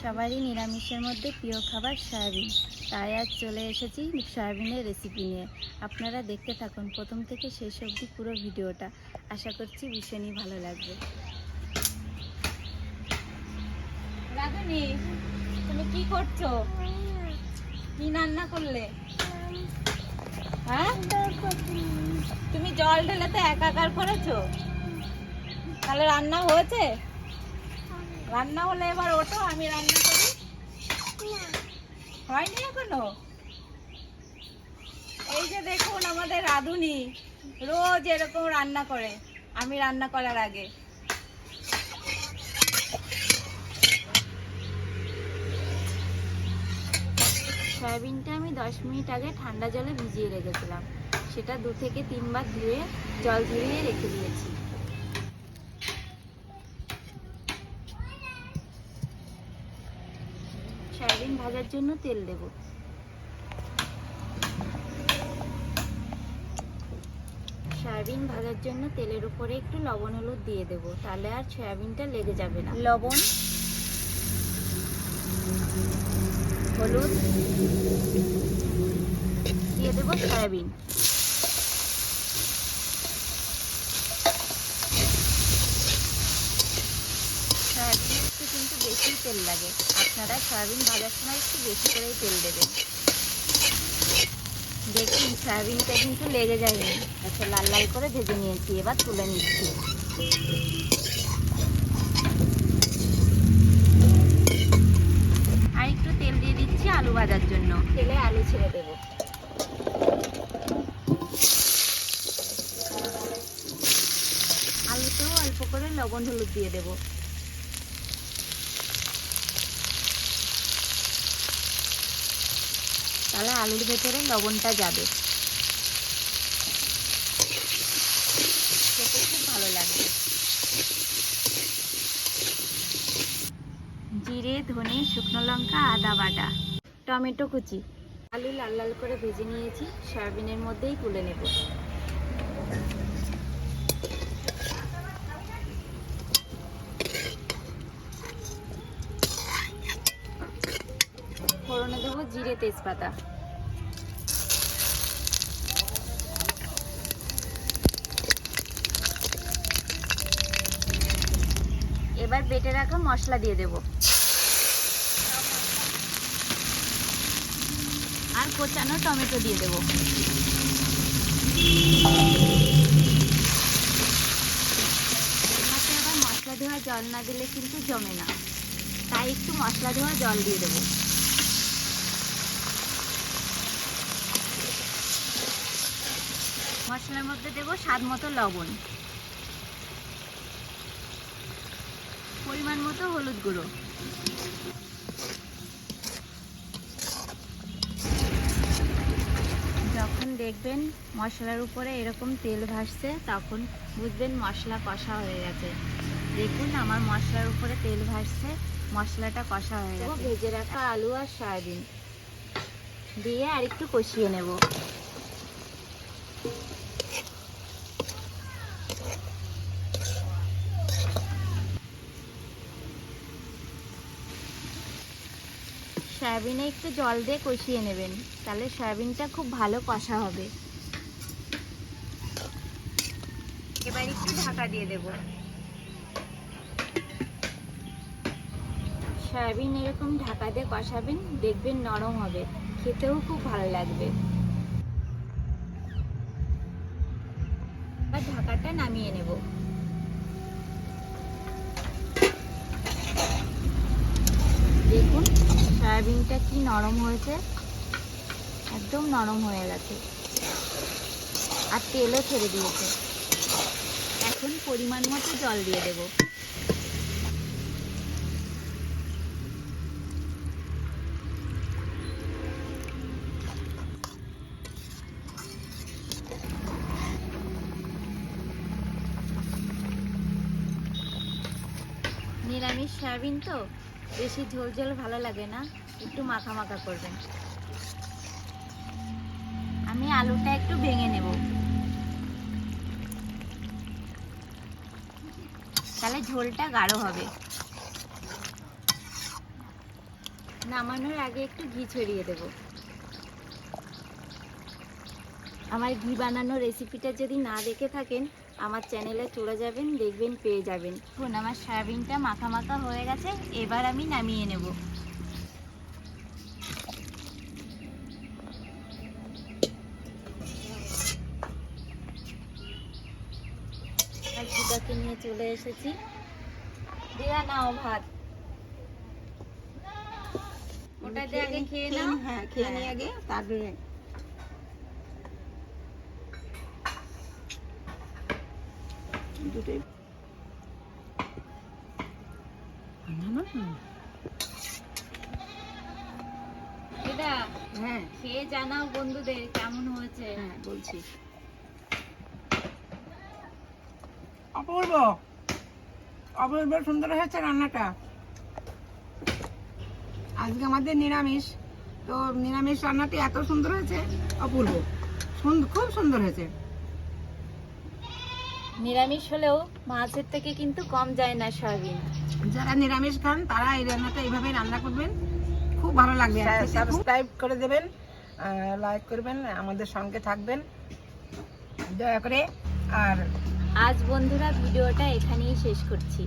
সবারই নিরামিষের মধ্যে প্রিয় খাবার সয়াবিন। তাই আজ চলে এসেছি সয়াবিনের রেসিপি নিয়ে। আপনারা দেখতে থাকুন প্রথম থেকে শেষ অবধি পুরো ভিডিওটা। আশা করছি ভীষণই ভালো লাগবে। তুমি কি করছ? কি রান্না করলে? হ্যাঁ? তুমি জল ঢেলে তো একাকার করেছ? তাহলে রান্না হয়েছে? রান্না হলে এবার ওঠো, আমি রান্না করি। হয়নি এখনও? এই যে দেখুন আমাদের রাঁধুনি, রোজ এরকম রান্না করে। আমি রান্না করার আগে। সয়াবিনটা আমি দশ মিনিট আগে ঠান্ডা জলে ভিজিয়ে রেখেছিলাম। সেটা দু থেকে তিনবার ধুয়ে জল ঝরিয়ে রেখে দিয়েছি। সয়াবিন ভাজার জন্য তেল দেব। সয়াবিন ভাজার জন্য তেলের উপরে একটু লবণ হলুদ দিয়ে দেব তাহলে আর সয়াবিনটা লেগে যাবে না। লবণ হলুদ দিয়ে দেবো সয়াবিন সয়াবিনে একটু কিন্তু বেশি তেল লাগে। আপনারা সয়াবিন ভাজার সময় একটু বেশি করেই তেল দেবেন। দেখুন, সয়াবিনটা কিন্তু লেগে যায়নি। আচ্ছা লাল লাল করে ভেজে নিয়েছি, এবার তুলে নিচ্ছি। আর একটু তেল দিয়ে দিচ্ছি আলু ভাজার জন্য। তেলে আলু ছেড়ে দেবো। আলুতেও অল্প করে লবণ হলুদ দিয়ে দেবো। তাহলে আলুর ভেতরে লবণটা যাবে। খুব ভালো লাগবে। জিরে, ধনে, শুকনো লঙ্কা, আদা বাটা, টমেটো কুচি। আলু লাল লাল করে ভেজে নিয়েছি, সয়াবিনের মধ্যেই তুলে নেব ফোড়নে দেবো জিরে তেজপাতা। এবার বেটে রাখা মশলা দিয়ে দেব। আর কোচানো টমেটো দিয়ে দেব। আবার মশলা ধোয়া জল না দিলে কিন্তু জমে না। তাই একটু মশলা ধোয়া জল দিয়ে দেবো। মশলার মধ্যে দেবো স্বাদ মতো লবণ। পরিমাণ মতো হলুদ গুঁড়ো। যখন দেখবেন মশলার উপরে এরকম তেল ভাসছে, তখন বুঝবেন মশলা কষা হয়ে গেছে। দেখুন, আমার মশলার উপরে তেল ভাসছে, মশলাটা কষা হয়ে গেছে। ভেজে রাখা আলু আর সয়াবিন। দিয়ে আর একটু কষিয়ে নেব। সয়াবিনে একটু জল দিয়ে কষিয়ে নেবেন। তাহলে সয়াবিনটা খুব ভালো কষা হবে। এবার একটু ঢাকা দিয়ে দেব। সয়াবিন এরকম ঢাকা দিয়ে কষাবেন, দেখবেন নরম হবে। খেতেও খুব ভালো লাগবে। ঢাকাটা নামিয়ে নেব। দেখুন, সয়াবিনটা কি নরম হয়েছে? একদম নরম হয়ে গেছে। আর তেলও ছেড়ে দিয়েছে। এখন পরিমাণ মতো জল দিয়ে দেব। নিরামিষ সয়াবিন তো? বেশি ঝোল ঝোল ভালো লাগে না, একটু মাখা মাখা করবেন। আমি আলুটা একটু ভেঙে নেব। তাহলে ঝোলটা গাঢ় হবে। নামানোর আগে একটু ঘি ছড়িয়ে দেব। আমার ঘি বানানোর রেসিপিটা যদি না দেখে থাকেন আমার চ্যানেলে চলে যাবেন দেখবেন পেয়ে যাবেন। এখন আমার সয়াবিনটা মাখা মাখা হয়ে গেছে এবার আমি নামিয়ে নেব। নিয়ে চলে এসেছি। দিদা নাও ভাত। ওটা দিয়ে আগে খেয়ে নাও। হ্যাঁ খেয়ে নিই হ্যাঁ। আগে তারপরে দুটোই। দিদা হ্যাঁ। খেয়ে জানাও বন্ধুদের কেমন হয়েছে। হ্যাঁ বলছি। অপূর্ব অপূর্ব সুন্দর হয়েছে রান্নাটা। আজকে আমাদের নিরামিষ। তো নিরামিষ রান্নাটি এত সুন্দর হয়েছে অপূর্ব। খুব সুন্দর হয়েছে। নিরামিষ হলেও মাছের থেকে কিন্তু কম যায় না সয়াবিন। যারা নিরামিষ খান তারা এই রান্নাটা এইভাবে রান্না করবেন। খুব ভালো লাগবে। সাবস্ক্রাইব করে দেবেন লাইক করবেন আমাদের সঙ্গে থাকবেন। দয়া করে আর আজ বন্ধুরা ভিডিওটা এখানেই শেষ করছি।